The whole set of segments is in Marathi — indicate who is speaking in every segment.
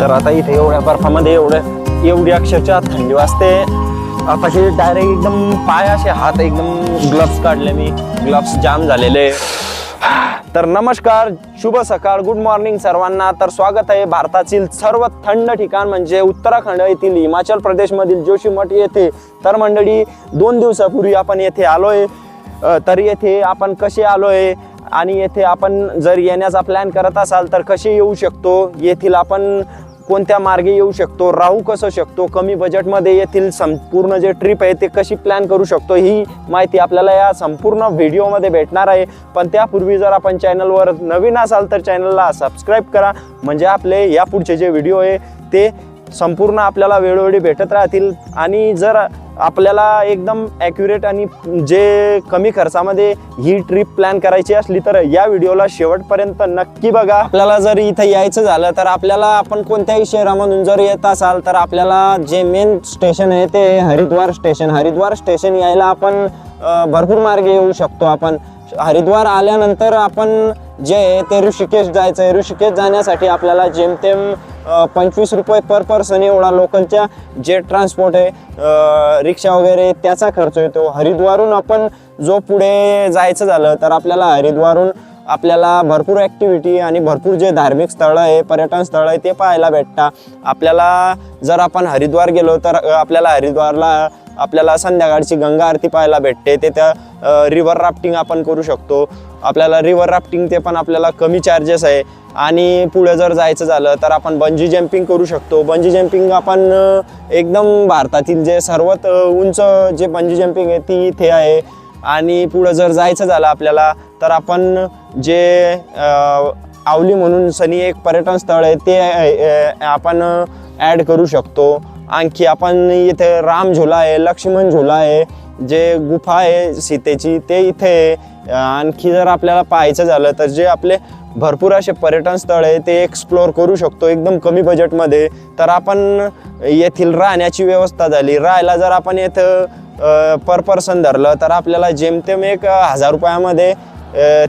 Speaker 1: तर आता इथे एवढ्या बर्फामध्ये एवढं एवढी अक्षरशः थंडी वाजते. आता हे डायरेक्ट एकदम पाय असे हात एकदम ग्लव्स काढले मी. ग्लव्स जाम झालेले. तर नमस्कार शुभ सकाळ गुड मॉर्निंग सर्वांना. तर स्वागत आहे भारतातील सर्व थंड ठिकाण म्हणजे उत्तराखंड येथील हिमाचल प्रदेशमधील जोशीमठ येथे. तर मंडळी दोन दिवसापूर्वी आपण येथे आलोय. तर येथे आपण कसे आलोय? आणि येथे आपण जर येण्याचा प्लॅन करत असाल तर कसे येऊ शकतो? येथील आपण कोणत्या मार्गे येऊ शकतो राहू कसं शकतो कमी बजेटमध्ये येथील संपूर्ण जे ट्रिप आहे ते कशी प्लॅन करू शकतो ही माहिती आपल्याला या संपूर्ण व्हिडिओमध्ये भेटणार आहे. पण त्यापूर्वी जर आपण चॅनलवर नवीन असाल तर चॅनलला सबस्क्राईब करा. म्हणजे आपले यापुढचे जे व्हिडिओ आहे ते संपूर्ण आपल्याला वेळोवेळी भेटत राहतील. आणि जर आपल्याला एकदम ॲक्युरेट आणि जे कमी खर्चामध्ये ही ट्रिप प्लॅन करायची असली तर या व्हिडिओला शेवटपर्यंत नक्की बघा. आपल्याला जर इथं यायचं झालं तर आपल्याला आपण कोणत्याही शहरामधून जर येत असाल तर आपल्याला जे मेन स्टेशन आहे ते हरिद्वार स्टेशन हरिद्वार स्टेशन यायला आपण भरपूर मार्ग येऊ शकतो आपण. हरिद्वार आल्यानंतर आपण जे आहे ते ऋषिकेश जायचं आहे. ऋषिकेश जाण्यासाठी आपल्याला जेमतेम पंचवीस रुपये पर पर्सन एवढा लोकलच्या जे ट्रान्सपोर्ट आहे. रिक्षा वगैरे त्याचा खर्च येतो. हरिद्वारून आपण जो पुढे जायचं झालं तर आपल्याला हरिद्वारून आपल्याला भरपूर ॲक्टिव्हिटी आणि भरपूर जे धार्मिक स्थळं आहे पर्यटन स्थळं आहे ते पाहायला भेटतात. आपल्याला जर आपण हरिद्वार गेलो तर आपल्याला हरिद्वारला आपल्याला संध्याकाळची गंगा आरती पाहायला भेटते. ते त्या रिव्हर राफ्टिंग आपण करू शकतो. आपल्याला रिव्हर राफ्टिंग ते पण आपल्याला कमी चार्जेस आहे. आणि पुढे जर जायचं झालं तर आपण बंजी जम्पिंग करू शकतो. बंजी जम्पिंग आपण एकदम भारतातील जे सर्वात उंच जे बंजी जम्पिंग आहे ती इथे आहे. आणि पुढं जर जायचं झालं आपल्याला तर आपण जे आवली म्हणून सनी एक पर्यटन स्थळ आहे ते आपण ॲड करू शकतो. आणखी आपण इथे राम झुला आहे लक्ष्मण झुला आहे जे गुफा आहे सीतेची ते इथे आहे. आणखी जर आपल्याला पाहायचं झालं तर जे आपले भरपूर असे पर्यटन स्थळ आहे ते एक्सप्लोअर करू शकतो एकदम कमी बजेटमध्ये तर आपण येथील राहण्याची व्यवस्था झाली. राहायला जर आपण इथं पर पर्सन धरलं तर आपल्याला जेमतेम एक हजार रुपयामध्ये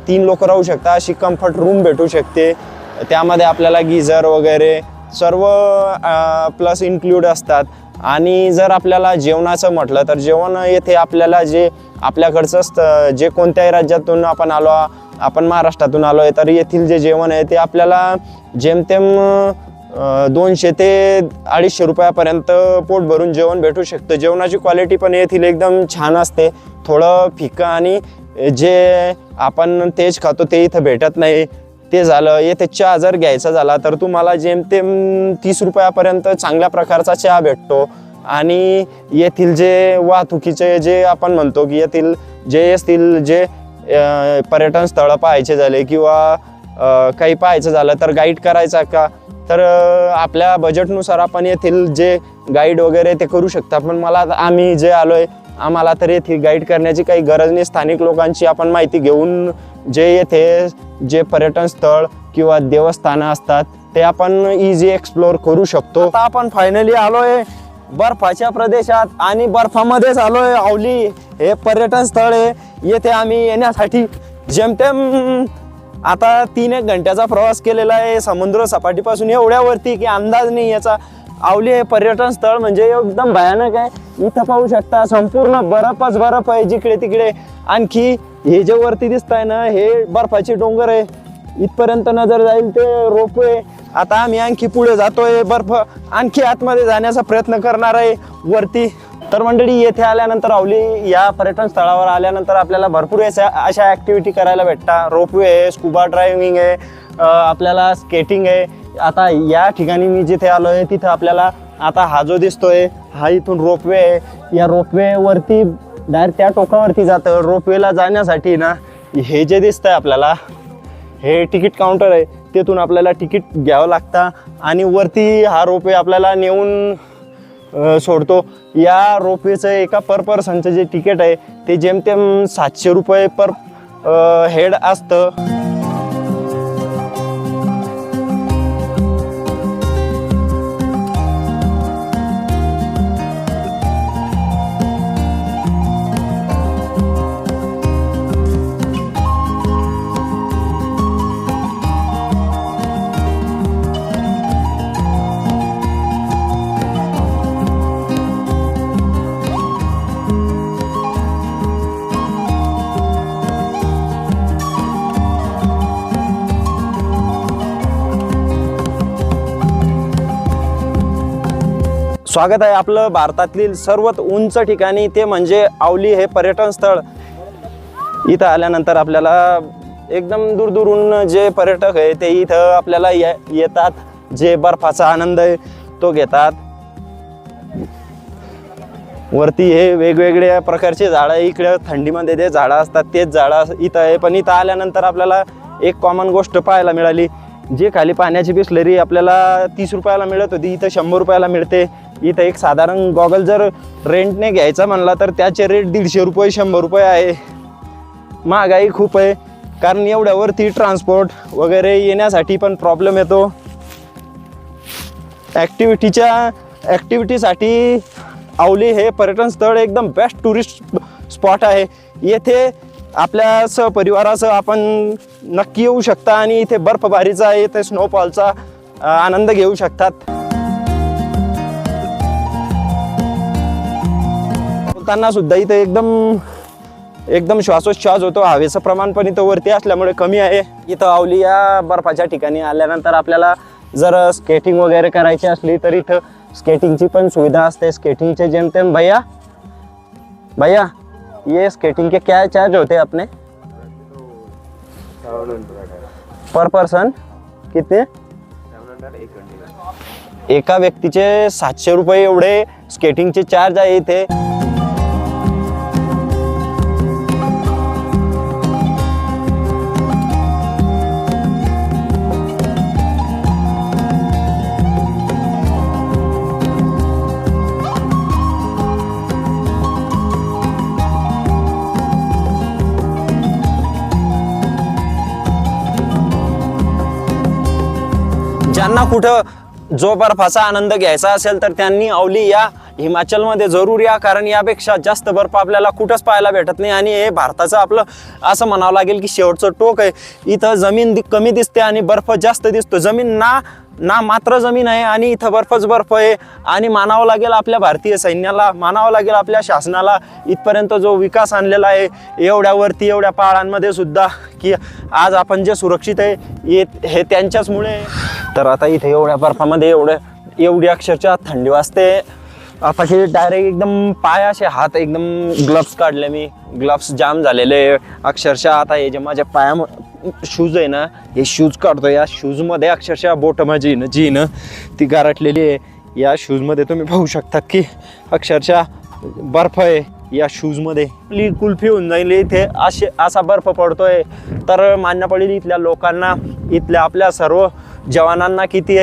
Speaker 1: तीन लोक राहू शकता अशी कम्फर्ट रूम भेटू शकते. त्यामध्ये आपल्याला गिझर वगैरे सर्व प्लस इन्क्लूड असतात. आणि जर आपल्याला जेवणाचं म्हटलं तर जेवण येथे आपल्याला जे आपल्याकडचं जे कोणत्याही राज्यातून आपण आलो आपण महाराष्ट्रातून आलो आहे तर येथील जे जेवण आहे ते आपल्याला जेमतेम दोनशे ते अडीचशे रुपयापर्यंत पोट भरून जेवण भेटू शकतं. जेवणाची क्वालिटी पण येथील एकदम छान असते. थोडं फिकं आणि जे आपण तेज खातो ते इथं भेटत नाही. ते झालं येथे चहा जर घ्यायचा झाला तर तुम्हाला जेमतेम तीस रुपयापर्यंत चांगल्या प्रकारचा चहा भेटतो. आणि येथील जे वाहतुकीचे जे आपण म्हणतो की येथील जे असतील जे पर्यटन स्थळं पाहायचे झाले किंवा काही पाहायचं झालं तर गाईड करायचा का? तर आपल्या बजेटनुसार आपण येथील जे गाईड वगैरे ते करू शकता. पण मला आम्ही जे आलो आहे आम्हाला तर येथे गाईड करण्याची काही गरज नाही. स्थानिक लोकांची आपण माहिती घेऊन जे येथे जे पर्यटन स्थळ किंवा देवस्थानं असतात ते आपण इझी एक्सप्लोअर करू शकतो. आता आपण फायनली आलोय बर्फाच्या प्रदेशात आणि बर्फामध्येच आलोय. आवली हे पर्यटन स्थळ आहे. येथे आम्ही येण्यासाठी जेमतेम आता तीन एक घंट्याचा प्रवास केलेला आहे. समुद्र सपाटीपासून एवढ्यावरती की अंदाज नाही याचा. आवली हे पर्यटन स्थळ म्हणजे एकदम भयानक आहे. इथं पाहू शकता संपूर्ण बर्फच बर्फ आहे जिकडे तिकडे. आणखी हे जे वरती दिसत आहे ना हे बर्फाचे डोंगर आहे. इथपर्यंत नजर जाईल ते रोपवे. आता आम्ही आणखी पुढे जातोय बर्फ. आणखी आतमध्ये जाण्याचा प्रयत्न करणार आहे वरती. तर मंडळी येथे आल्यानंतर आवली या पर्यटन स्थळावर आल्यानंतर आपल्याला भरपूर अशा अशा ॲक्टिव्हिटी करायला भेटतात. रोपवे आहे स्कुबा ड्रायव्हिंग आहे आपल्याला स्केटिंग आहे. आता या ठिकाणी मी जिथे आलो आहे तिथं आपल्याला आता हा जो दिसतोय हा इथून रोपवे आहे. या रोपवेवरती डायरेक्ट त्या टोकावरती जातं. रोपवेला जाण्यासाठी ना हे जे दिसतंय आपल्याला हे तिकीट काउंटर आहे. तेथून आपल्याला तिकीट घ्यावं लागतं आणि वरती हा रोपवे आपल्याला नेऊन सोडतो. या रोपवेचं एका पर पर्सनचं जे तिकीट आहे ते जेमतेम सातशे रुपये पर हेड असतं. स्वागत आहे आपलं भारतातील सर्वात उंच ठिकाणी ते म्हणजे आवली हे पर्यटन स्थळ. इथं आल्यानंतर आपल्याला एकदम दूरदूरून जे पर्यटक आहे ते इथं आपल्याला ये येतात. जे बर्फाचा आनंद आहे तो घेतात. वरती हे वेगवेगळ्या प्रकारचे झाडं आहे. इकडे थंडीमध्ये ते झाडं असतात तेच झाडं इथं आहे. पण इथं आल्यानंतर आपल्याला एक कॉमन गोष्ट पाहायला मिळाली. जे खाली पाण्याची बिसलरी आपल्याला तीस रुपयाला मिळत होती इथं शंभर रुपयाला मिळते. इथं एक साधारण गॉगल जर रेंटने घ्यायचा म्हणला तर त्याचे रेट दीडशे रुपये शंभर रुपये आहे. महागाई खूप आहे. कारण एवढ्यावरती ट्रान्सपोर्ट वगैरे येण्यासाठी पण प्रॉब्लेम येतो. ॲक्टिव्हिटीच्या ॲक्टिव्हिटीसाठी आवली हे पर्यटन स्थळ एकदम बेस्ट टुरिस्ट स्पॉट आहे. येथे आपल्या सहपरिवारासह आपण नक्की येऊ शकता आणि इथे बर्फबारीचा इथे स्नोफॉलचा आनंद घेऊ शकतात. बोलताना सुद्धा इथे एकदम एकदम श्वासोच्छ्वास होतो. हवेचं प्रमाण पण इथं वरती असल्यामुळे कमी आहे. इथं आवली या बर्फाच्या ठिकाणी आल्यानंतर आपल्याला जर स्केटिंग वगैरे करायची असली तर इथं स्केटिंगची पण सुविधा असते. स्केटिंगचे जेमतेम भैया भैया ये स्केटिंग के क्या चार्ज होते अपने पर पर्सन किती एका व्यक्तीचे सातशे रुपये एवढे स्केटिंगचे चार्ज आहे इथे. ज्यांना कुठं जो बर्फाचा आनंद घ्यायचा असेल तर त्यांनी अवली या हिमाचलमध्ये जरूर या कारण यापेक्षा जास्त बर्फ आपल्याला कुठंच पाहायला भेटत नाही. आणि हे भारताचं आपलं असं म्हणावं लागेल की शेवटचं टोक आहे. इथं जमीन दि- कमी दिसते आणि बर्फ जास्त दिसतो. जमीन ना ना मात्र जमीन आहे आणि इथं बर्फच बर्फ आहे. आणि मानावं लागेल आपल्या भारतीय सैन्याला मानावं लागेल आपल्या शासनाला इथपर्यंत जो विकास आणलेला आहे एवढ्यावरती एवढ्या पहाडांमध्ये सुद्धा की आज आपण जे सुरक्षित आहे ये- हे त्यांच्याचमुळे आहे. तर आता इथे एवढ्या बर्फामध्ये एवढं एवढी अक्षरशः थंडी वाजते. आता हे डायरेक्ट एकदम पाय असे हात एकदम ग्लव्स काढले मी. ग्लव्स जाम झालेले. अक्षरशः आता हे जे माझ्या पाया शूज आहे ना हे शूज काढतो या शूजमध्ये अक्षरशः बोट माझी ना जी ना ती गारटलेली आहे. या शूजमध्ये तुम्ही पाहू शकता की अक्षरशः बर्फ आहे या शूजमध्ये आपली कुल्फी होऊन जाईल इथे. असे असा बर्फ पडतोय. तर मान्य पडेल इथल्या लोकांना इथल्या आपल्या सर्व जवानांना किती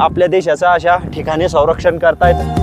Speaker 1: आपल्या देशाचं अशा ठिकाणी संरक्षण करतायत?